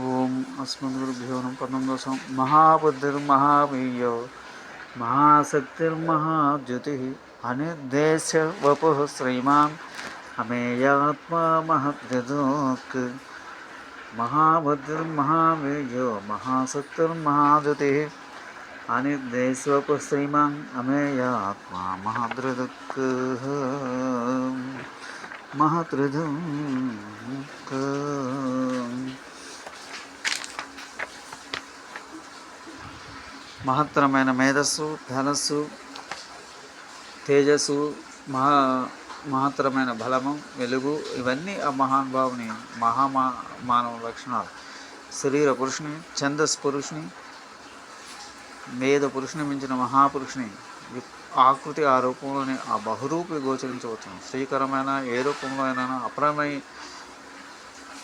ओम अस्मद्गुरुभ्यो नम प्रथम दशं महाबुद्धिर्महावीय महाशक्तिर्महाज्योतिः अनिर्देश वपु श्रीमान् अमेयात्मा महद्यदोक् अनिर्देश वपु अनिर्देशोपश्रीमान् अमेयात्मा महदृदक् महदृदक् మహత్తరమైన మేధస్సు ధనస్సు తేజస్సు మహా మహత్తరమైన బలము వెలుగు ఇవన్నీ ఆ మహానుభావుని మహామా మానవ లక్షణాలు. శరీర పురుషుని ఛందస్ పురుషుని మేధ పురుషుని మించిన మహాపురుషుని ఆకృతి ఆ రూపంలోనే ఆ బహురూపి గోచరించవచ్చు శ్రీకరమైన ఏ రూపంలో అయినా అప్రమై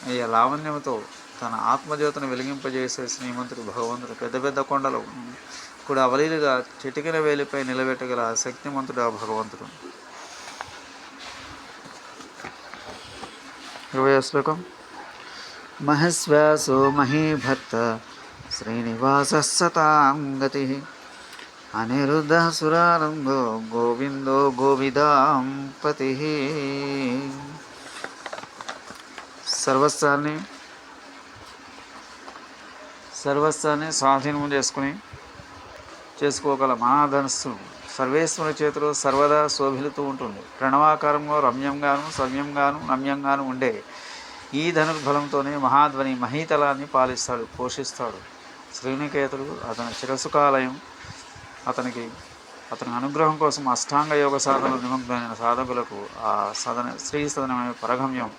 అయ్యే లావణ్యంతో తన ఆత్మజ్యోతిని వెలిగింపజేసే శ్రీమంతుడు భగవంతుడు పెద్ద పెద్ద కొండలు కూడా అవలీలుగా చిటికిన వేలిపై నిలబెట్టగల శక్తిమంతుడు ఆ భగవంతుడు. ఇరవై శ్లోకం. మహస్వాసో మహీభర్త శ్రీనివాస సతాంగతి అనిరుద్ధ సురానందో గోవిందో గోవిదాంపతి సర్వస్వాన్ని సర్వస్వాన్ని స్వాధీనం చేసుకుని చేసుకోగల మహాధనస్సు. సర్వేశ్వరుని చేతిలో సర్వదా శోభిలుతూ ఉంటుంది. ప్రణవాకారంలో రమ్యంగాను సవ్యంగాను నమ్యంగాను ఉండే ఈ ధనుర్బలంతోనే మహాధ్వని మహీతలాన్ని పాలిస్తాడు పోషిస్తాడు. శ్రీనికేతుడు అతని చిరసుకాలయం అతనికి అతని అనుగ్రహం కోసం అష్టాంగ యోగ సాధనలు నిమగ్నమైన సాధకులకు ఆ సదన శ్రీ సదనమైన పరగమ్యం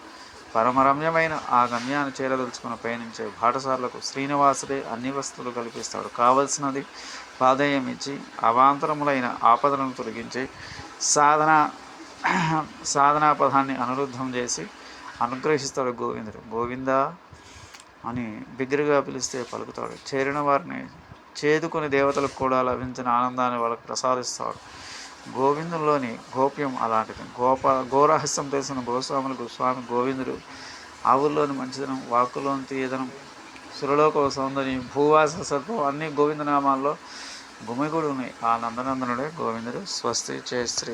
పరమరమ్యమైన ఆ గమ్యాన్ని చేరదలుచుకుని పయనించే బాటసార్లకు శ్రీనివాసుడే అన్ని వస్తువులు కల్పిస్తాడు. కావలసినది పాదయం ఇచ్చి అవాంతరములైన ఆపదలను తొలగించి సాధన సాధనా పదాన్ని అనురుద్ధం చేసి అనుగ్రహిస్తాడు గోవిందుడు. గోవింద అని బిగ్గరగా పిలిస్తే పలుకుతాడు. చేరిన వారిని చేదుకుని దేవతలకు కూడా లభించిన ఆనందాన్ని వాళ్ళకు ప్రసాదిస్తాడు. గోవిందంలోని గోప్యం అలాంటిది. గోప గోరహస్యం తెలిసిన గోస్వాములకు స్వామి గోవిందుడు. ఆవుల్లోని మంచిదనం వాక్కులోని తీయదనం సురలోక సౌందర్యం భూవాస సత్వం అన్ని గోవిందనామాల్లో గుమిగుడు ఉన్నాయి. ఆ నందనందనుడే గోవిందుడు. స్వస్తి చేస్త్రి